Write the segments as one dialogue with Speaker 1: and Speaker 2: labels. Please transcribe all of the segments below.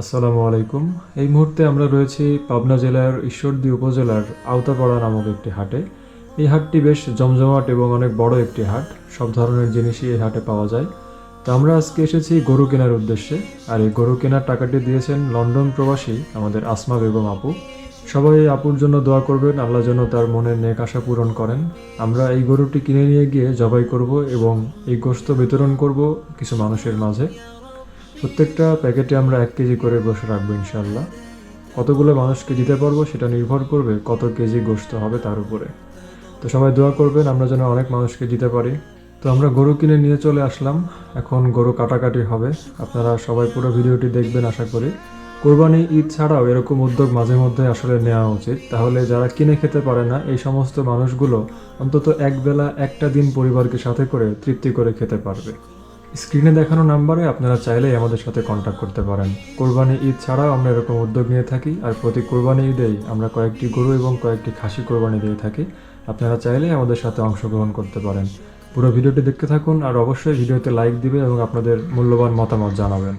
Speaker 1: আসসালামু আলাইকুম। এই মুহূর্তে আমরা রয়েছি পাবনা জেলার ঈশ্বরদী উপজেলার আওতাপাড়া নামক একটি হাটে। এই হাটটি বেশ জমজমাট এবং অনেক বড় একটি হাট। সব ধরনের জিনিসই এই হাটে পাওয়া যায়। তো আমরা আজকে এসেছি গরু কেনার উদ্দেশ্যে। আর এই গরু কেনার টাকাটি দিয়েছেন লন্ডন প্রবাসী আমাদের আসমা বেগম আপু। সবাই আপুর জন্য দোয়া করবেন, আল্লাহ যেন তার মনের নেক আশা পূরণ করেন। আমরা এই গরুটি কিনে নিয়ে গিয়ে জবাই করব এবং এই গোশত বিতরণ করব কিছু মানুষের মাঝে। প্রত্যেকটা প্যাকেটে আমরা এক কেজি করে গোশ রাখব ইনশাল্লাহ কতগুলো মানুষকে দিতে পারব সেটা নির্ভর করবে কত কেজি গোশত হবে তার উপরে। তো সবাই দোয়া করবেন, আমরা যেন অনেক মানুষকে দিতে পারি। তো আমরা গরু কিনে নিয়ে চলে আসলাম, এখন গরু কাটাকাটি হবে। আপনারা সবাই পুরো ভিডিওটি দেখবেন, আশা করি। কোরবানি ঈদ ছাড়াও এরকম উদ্যোগ মাঝে মধ্যে আসলে নেওয়া উচিত। তাহলে যারা কিনে খেতে পারে না, এই সমস্ত মানুষগুলো অন্তত একবেলা একটা দিন পরিবারকে সাথে করে তৃপ্তি করে খেতে পারবে। স্ক্রিনে দেখানো নাম্বারে আপনারা চাইলেই আমাদের সাথে কন্ট্যাক্ট করতে পারেন। কোরবানি ঈদ ছাড়াও আমরা এরকম উদ্যোগ নিয়ে থাকি আর প্রতি কোরবানি ঈদেই আমরা কয়েকটি গরু এবং কয়েকটি খাসি কোরবানি দিয়ে থাকি। আপনারা চাইলেই আমাদের সাথে অংশগ্রহণ করতে পারেন। পুরো ভিডিওটি দেখতে থাকুন আর অবশ্যই ভিডিওতে লাইক দিবে এবং আপনাদের মূল্যবান মতামত জানাবেন।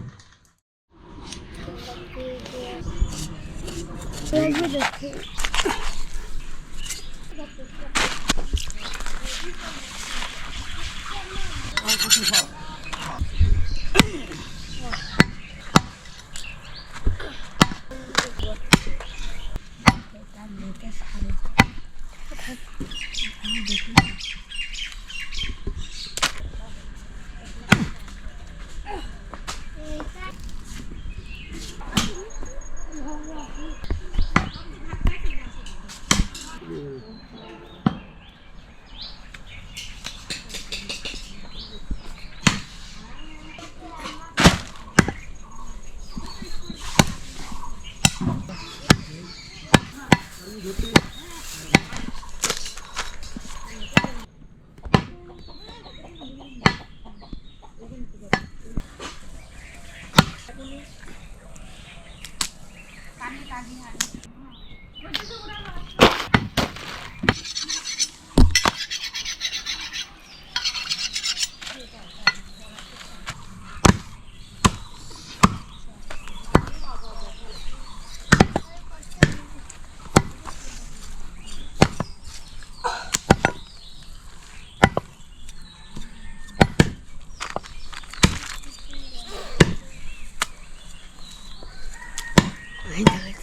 Speaker 1: 이것도 你打听一下这个情况我接受不了 Ay,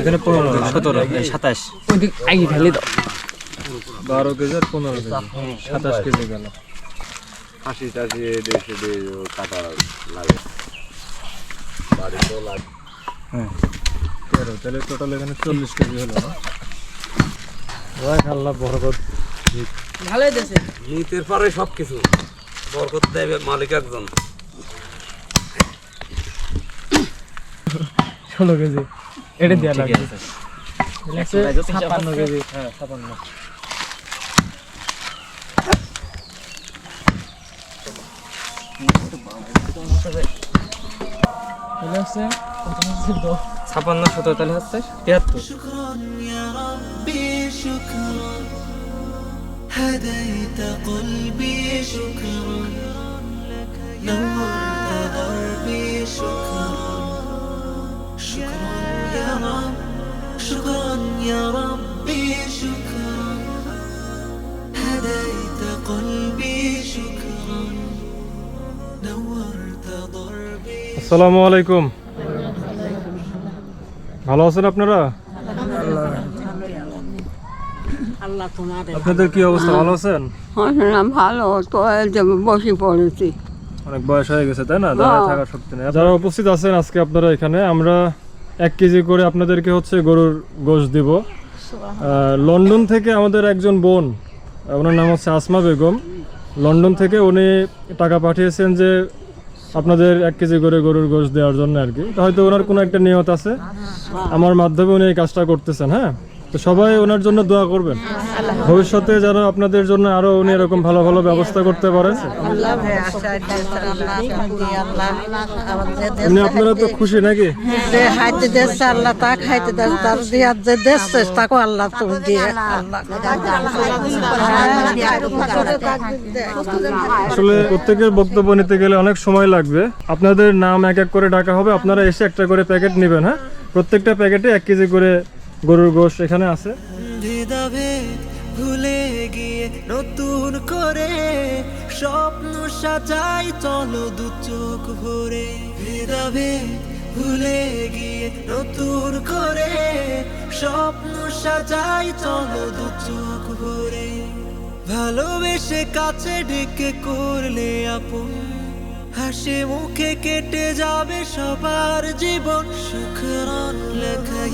Speaker 1: এখানে পনেরো সতেরো সাতাশ।
Speaker 2: আগে ঢেলে দাও।
Speaker 1: বারো কেজি আর পনেরো কেজি। সাতাশ কেজি গেল।
Speaker 3: হাসি টাসি দেশে কাটা লাগে। বাড়িতেও লাগে।
Speaker 1: তেরো তাহলে টোটাল এখানে চল্লিশ কেজি হলো না? রাখ আল্লাহ বরকত।
Speaker 2: ভালোই দেশে
Speaker 3: নিতের পরে সব কিছু বরকত দেবে মালিক একজন।
Speaker 1: ষোলো কেজি। এটা দেওয়া লাগবে। ছাপ্পান্ন কেজি। হ্যাঁ ছাপান্ন সতেরো তাহলে হচ্ছে তিয়াত্তর
Speaker 4: هديت قلبي شكرا نورت دربي شكرا شكرا يا رب شكرا يا ربي شكرا هديت قلبي شكرا نورت دربي
Speaker 1: আসসালামু আলাইকুম ভালো আছেন আপনারা
Speaker 2: আল্লাহ তোমার
Speaker 1: আপনাদের কি অবস্থা? ভালো আছেন?
Speaker 5: না ভালো। তো বসে পড়েছি।
Speaker 1: অনেক বয়স হয়ে গেছে তাই না? দাঁড়ায়
Speaker 5: হ্যাঁ।
Speaker 1: থাকার শক্তি নেই। যারা উপস্থিত আছেন আজকে আপনারা এখানে আমরা এক কেজি করে আপনাদেরকে হচ্ছে গরুর গোশ দিব। লন্ডন থেকে আমাদের একজন বোন ওনার নাম হচ্ছে আসমা বেগম। লন্ডন থেকে উনি টাকা পাঠিয়েছেন যে আপনাদের এক কেজি করে গরুর গোশ দেওয়ার জন্য আর কি। হয়তো ওনার কোনো একটা নিয়ত আছে। আমার মাধ্যমে উনি এই কাজটা করতেছেন হ্যাঁ? তো সবাই ওনার জন্য দোয়া করবেন। ভবিষ্যতে যেন আপনাদের জন্য আরও উনি এরকম ভালো ভালো ব্যবস্থা করতে পারেন। এমনি আপনারা তো খুশি নাকি?
Speaker 6: হাইতে দিচ্ছে আল্লাহ তাকে তুমি দিয়ে
Speaker 1: আসলে প্রত্যেকের বক্তব্য নিতে গেলে অনেক সময় লাগবে। আপনাদের নাম এক এক করে ডাকা হবে। আপনারা এসে একটা করে প্যাকেট নেবেন হ্যাঁ? প্রত্যেকটা প্যাকেটে এক কেজি করে গরুর গোশ এখানে আছে।
Speaker 4: ভুলে গিয়ে নতুন করে স্বপ্ন সাজাই, চলো দু চোখ ভরে। ভেদাভেদ ভুলে গিয়ে নতুন করে স্বপ্ন সাজাই, চলো দু চোখ ভরে। ভালোবেসে কাছে ডেকে করলে আপন। হাসি মুখে কেটে যাবে সবার জীবন শুকরান লেখা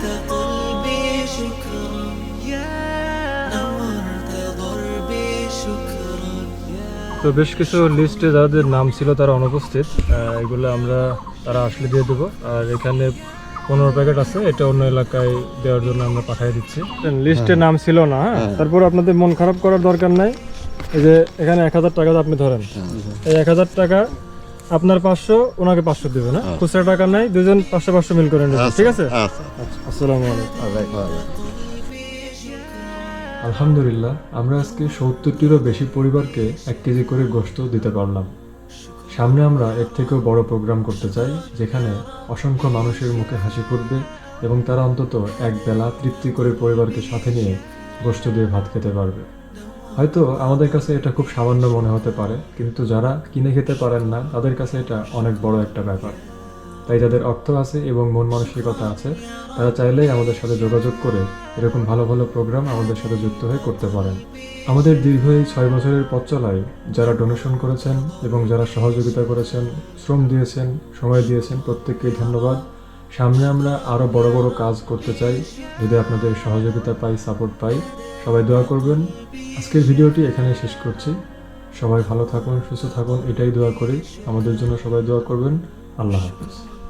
Speaker 4: هديت قلبي شكرا يا نورت ضربي شكرا
Speaker 1: তো বেশ কিছু লিস্টে যাদের নাম ছিল তারা অনুপস্থিত আহ, এগুলো আমরা তারা আসলে দিয়ে দেবো আর এখানে পনেরো প্যাকেট আছে এটা অন্য এলাকায় দেওয়ার জন্য আমরা পাঠিয়ে দিচ্ছি লিস্টে নাম ছিল না হ্যাঁ? তারপর আপনাদের মন খারাপ করার দরকার নাই এই যে এখানে এক হাজার টাকা আপনি ধরেন এই এক হাজার টাকা আপনার পাঁচশো ওনাকে পাঁচশো দেবে না। খুচরা টাকা নাই দুজন পাঁচশো পাঁচশো মিল করে নেবেন ঠিক আছে? আচ্ছা আসসালামু আলাইকুম। আলহামদুলিল্লাহ আমরা আজকে সত্তরটিরও বেশি পরিবারকে এক কেজি করে গোশত দিতে পারলাম। সামনে আমরা এর থেকেও বড় প্রোগ্রাম করতে চাই যেখানে অসংখ্য মানুষের মুখে হাসি ফুটবে এবং তারা অন্তত এক বেলা তৃপ্তি করে পরিবারকে সাথে নিয়ে গোশত দিয়ে ভাত খেতে পারবে। হয়তো আমাদের কাছে এটা খুব সামান্য মনে হতে পারে, কিন্তু যারা কিনে খেতে পারেন না, তাদের কাছে এটা অনেক বড় একটা ব্যাপার। তাই যাদের অর্থ আছে এবং মন মানসিকতা আছে, তারা চাইলেই আমাদের সাথে যোগাযোগ করে এরকম ভালো ভালো প্রোগ্রাম আমাদের সাথে যুক্ত হয়ে করতে পারেন। আমাদের দীর্ঘ এই ছয় বছরের পথ চলায় যারা ডোনেশন করেছেন এবং যারা সহযোগিতা করেছেন, শ্রম দিয়েছেন, সময় দিয়েছেন, প্রত্যেককেই ধন্যবাদ। সামনে আমরা আরও বড় বড় কাজ করতে চাই। যদি আপনাদের সহযোগিতা পাই সাপোর্ট পাই, সবাই দোয়া করবেন। আজকের ভিডিওটি এখানে শেষ করছি। সবাই ভালো থাকুন, সুস্থ থাকুন, এটাই দোয়া করি। আমাদের জন্য সবাই দোয়া করবেন। আল্লাহ হাফিজ।